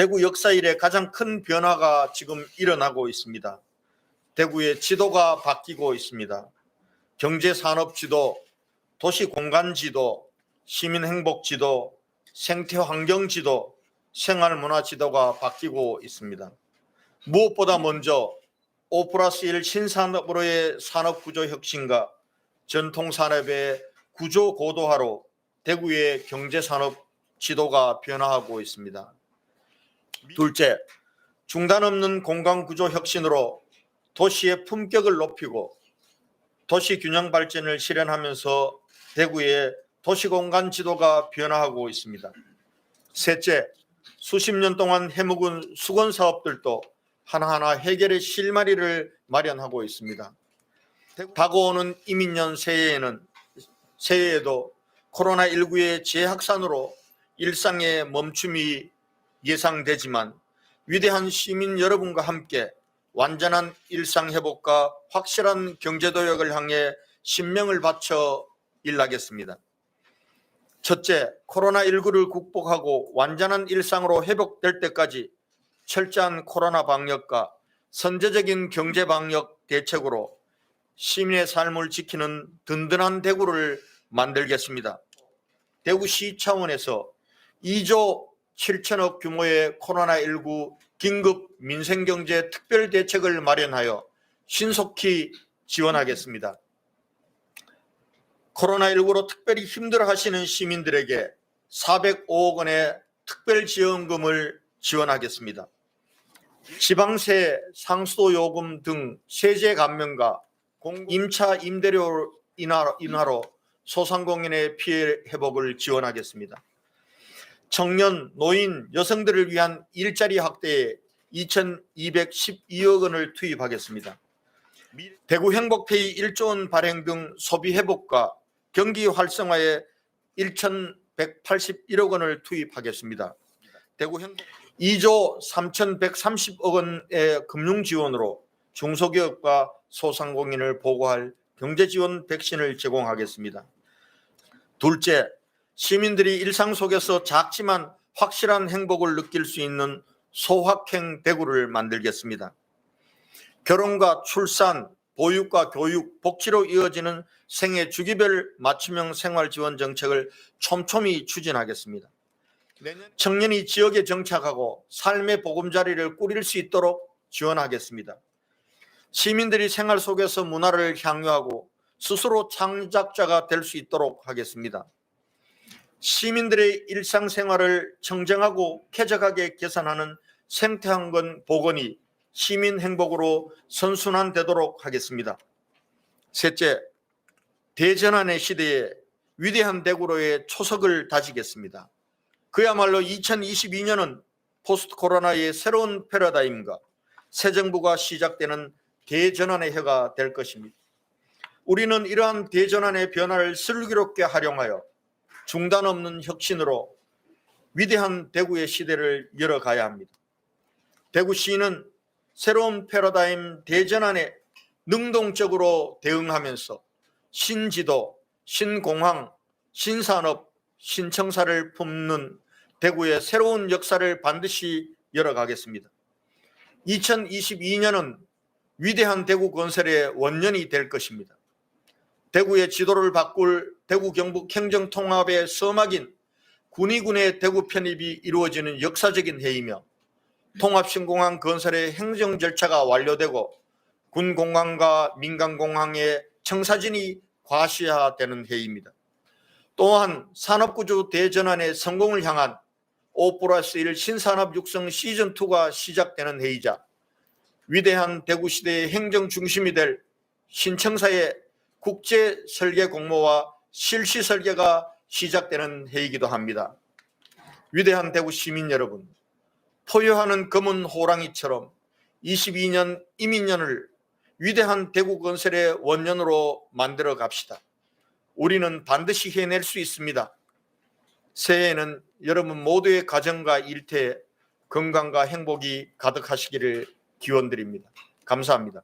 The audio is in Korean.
대구 역사 이래 가장 큰 변화가 지금 일어나고 있습니다. 대구의 지도가 바뀌고 있습니다. 경제 산업 지도, 도시 공간 지도, 시민 행복 지도, 생태 환경 지도, 생활 문화 지도가 바뀌고 있습니다. 무엇보다 먼저 5 플러스 1 신산업으로의 산업 구조 혁신과 전통 산업의 구조 고도화로 대구의 경제 산업 지도가 변화하고 있습니다. 둘째, 중단 없는 공간 구조 혁신으로 도시의 품격을 높이고 도시 균형 발전을 실현하면서 대구의 도시 공간 지도가 변화하고 있습니다. 셋째, 수십 년 동안 해묵은 수건 사업들도 하나하나 해결의 실마리를 마련하고 있습니다. 다가오는 이민년 새해에는 새해에도 코로나19의 재확산으로 일상의 멈춤이 예상되지만 위대한 시민 여러분과 함께 완전한 일상 회복과 확실한 경제 도약을 향해 신명을 바쳐 일하겠습니다. 첫째, 코로나19를 극복하고 완전한 일상으로 회복될 때까지 철저한 코로나 방역과 선제적인 경제 방역 대책으로 시민의 삶을 지키는 든든한 대구를 만들겠습니다. 대구시 차원에서 2조 7천억 규모의 코로나19 긴급 민생경제 특별 대책을 마련하여 신속히 지원하겠습니다. 코로나19로 특별히 힘들어 하시는 시민들에게 405억 원의 특별 지원금을 지원하겠습니다. 지방세, 상수도 요금 등 세제 감면과 공- 임차 임대료 인하- 인하로 소상공인의 피해 회복을 지원하겠습니다. 청년, 노인, 여성들을 위한 일자리 확대에 2,212억 원을 투입하겠습니다. 대구 행복페이 1조 원 발행 등 소비 회복과 경기 활성화에 1,181억 원을 투입하겠습니다. 대구 행복 2조 3,130억 원의 금융 지원으로 중소기업과 소상공인을 보호할 경제 지원 백신을 제공하겠습니다. 둘째, 시민들이 일상 속에서 작지만 확실한 행복을 느낄 수 있는 소확행 대구를 만들겠습니다. 결혼과 출산, 보육과 교육, 복지로 이어지는 생애 주기별 맞춤형 생활 지원 정책을 촘촘히 추진하겠습니다. 청년이 지역에 정착하고 삶의 보금자리를 꾸릴 수 있도록 지원하겠습니다. 시민들이 생활 속에서 문화를 향유하고 스스로 창작자가 될 수 있도록 하겠습니다. 시민들의 일상생활을 청정하고 쾌적하게 개선하는 생태환경 복원이 시민 행복으로 선순환되도록 하겠습니다. 셋째, 대전환의 시대에 위대한 대구로의 초석을 다지겠습니다. 그야말로 2022년은 포스트 코로나의 새로운 패러다임과 새 정부가 시작되는 대전환의 해가 될 것입니다. 우리는 이러한 대전환의 변화를 슬기롭게 활용하여 중단 없는 혁신으로 위대한 대구의 시대를 열어가야 합니다. 대구시는 새로운 패러다임 대전환에 능동적으로 대응하면서 신지도, 신공항, 신산업, 신청사를 품는 대구의 새로운 역사를 반드시 열어가겠습니다. 2022년은 위대한 대구 건설의 원년이 될 것입니다. 대구의 지도를 바꿀 대구 경북 행정통합의 서막인 군의군의 대구 편입이 이루어지는 역사적인 해이며 통합신공항 건설의 행정 절차가 완료되고 군공항과 민간공항의 청사진이 과시화되는 해입니다. 또한 산업구조 대전환의 성공을 향한 5 플러스 1 신산업 육성 시즌2가 시작되는 해이자 위대한 대구시대의 행정 중심이 될 신청사의 국제 설계 공모와 실시 설계가 시작되는 해이기도 합니다. 위대한 대구 시민 여러분, 포효하는 검은 호랑이처럼 22년 이민년을 위대한 대구 건설의 원년으로 만들어 갑시다. 우리는 반드시 해낼 수 있습니다. 새해에는 여러분 모두의 가정과 일터에 건강과 행복이 가득하시기를 기원드립니다. 감사합니다.